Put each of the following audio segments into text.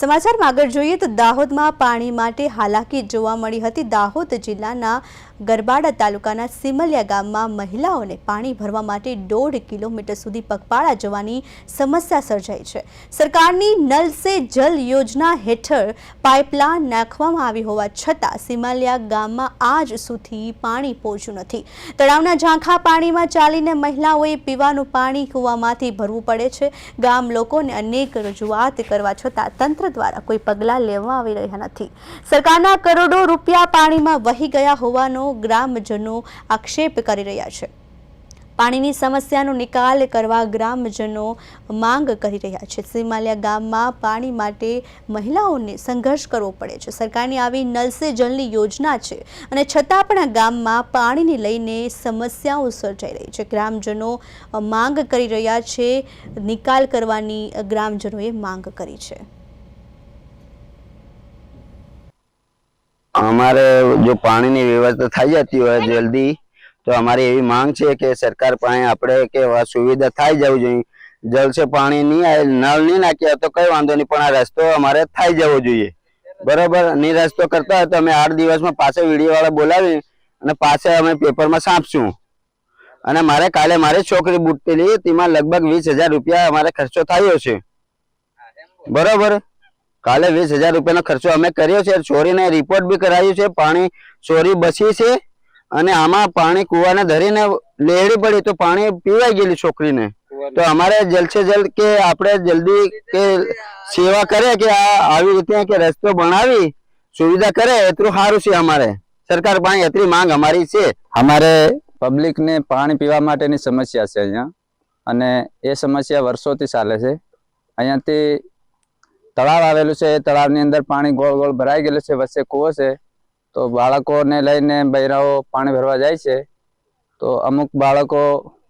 સમાચારમાં આગળ જોઈએ તો દાહોદમાં પાણી માટે હાલાકી જોવા મળી હતી. દાહોદ જિલ્લાના ગરબાડા તાલુકાના સિમલિયા ગામમાં મહિલાઓને પાણી ભરવા માટે દોઢ કિલોમીટર સુધી પગપાળા જવાની સમસ્યા સર્જાઈ છે. સરકારની નલ સે જલ યોજના હેઠળ પાઇપલાઇન નાખવામાં આવી હોવા છતાં સિમાલિયા ગામમાં આજ સુધી પાણી પહોંચ્યું નથી. તળાવના ઝાંખા પાણીમાં ચાલીને મહિલાઓએ પીવાનું પાણી કૂવામાંથી ભરવું પડે છે. ગામ લોકોને અનેક રજૂઆત કરવા છતાં તંત્ર દ્વારા કોઈ પગલાં લેવામાં આવી રહ્યા નથી. સરકારના કરોડો રૂપિયા પાણીમાં વહી ગયા હોવાનો ગ્રામજનો આક્ષેપ કરી રહ્યા છે. પાણીની સમસ્યાનો નિકાલ કરવા ગ્રામજનો માંગ કરી રહ્યા છે. સિમાલિયા ગામમાં પાણી માટે મહિલાઓને સંઘર્ષ કરવો પડે છે. સરકારની આવી નલ જલની યોજના છે અને છતાં પણ આ ગામમાં પાણીને લઈને સમસ્યાઓ સર્જાઈ રહી છે. ગ્રામજનો માંગ કરી રહ્યા છે. નિકાલ કરવાની ગ્રામજનોએ માંગ કરી છે. અમારે જો પાણીની વ્યવસ્થા થઈ જતી હોય જલ્દી, તો અમારી એવી માંગ છે કે સરકાર પાસે આપણે કે સુવિધા થઈ જવું જોઈએ. જલસે પાણી નહીં આવે, નળ નહીં નાખ્યા તો કઈ વાંધો નહીં, પણ આ રસ્તો અમારે થઈ જવો જોઈએ. બરોબર? નહીં રસ્તો કરતા હોય તો અમે આઠ દિવસમાં પાસે વીડિયો વાળા બોલાવી અને પાસે અમે પેપરમાં સાંપશું અને મારે કાલે મારી છોકરી બુટતેલી તેમાં લગભગ વીસ હજાર રૂપિયા અમારે ખર્ચો થયો છે. બરોબર? કાલે વીસ હજાર રૂપિયાનો ખર્ચો અમે કર્યો છે. ચોરીને રિપોર્ટ બી કરાવ્યું છે. પાણી ચોરી બસી છે અને આમાં પાણી કુવાને ધરીને લેડી પડી તો પાણી પીવાઈ ગયેલી છોકરીને. તો અમારે જલ્દ છે જલ્દ કે આપણે જલ્દી કે સેવા કરે કે આ આવી રીતે કે રસ્તો બનાવી સુવિધા કરે એટલું સારું છે અમારે. સરકાર પાસે એટલી માંગ અમારી છે. અમારે પબ્લિકને પાણી પીવા માટેની સમસ્યા છે અહીંયા. અને એ સમસ્યા વર્ષોથી ચાલે છે. અહીંયાથી તળાવ આવેલું છે, એ તળાવની અંદર પાણી ગોળ ગોળ ભરાઈ ગયેલું છે, વચ્ચે કૂવો છે. તો બાળકોને લઈને બૈરાઓ પાણી ભરવા જાય છે. તો અમુક બાળકો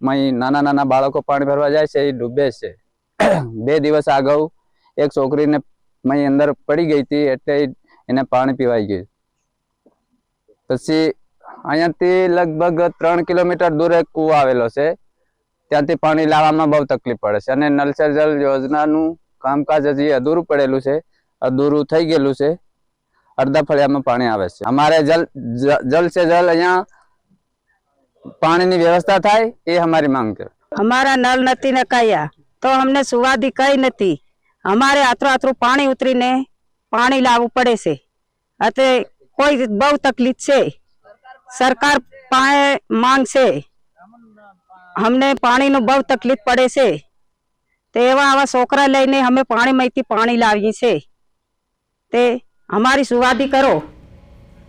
નાના નાના બાળકો પાણી ભરવા જાય છે, એ ડૂબે છે. બે દિવસ અગાઉ એક છોકરીને મય અંદર પડી ગઈ હતી, એટલે એને પાણી પીવાઈ ગયું. પછી અહીંયાથી લગભગ ત્રણ કિલોમીટર દૂર એક કૂવો આવેલો છે. ત્યાંથી પાણી લાવવામાં બહુ તકલીફ પડે છે અને નલસર જલ યોજનાનું કામકાજ હજી અધૂરું પડેલું છે, અધૂરું થઈ ગયેલું છે. અડધા ફળિયામાં પાણી આવે છે. અમારે જલ જલ છે જલ અહીંયા પાણીની વ્યવસ્થા થાય એ અમારી માંગ છે. અમારા નળ નથી નખાયા, તો અમને સુવાદી કઈ નથી. અમારે આતરું આતરું પાણી ઉતરીને પાણી લાવવું પડે છે. અત્યારે કોઈ બહુ તકલીફ છે. સરકાર પાસે માંગ છે. અમને પાણીનું બહુ તકલીફ પડે છે. તે એવા આવા છોકરા લઈને અમે પાણીમાંથી પાણી લાવીએ છીએ. તે અમારી સુવાદી કરો.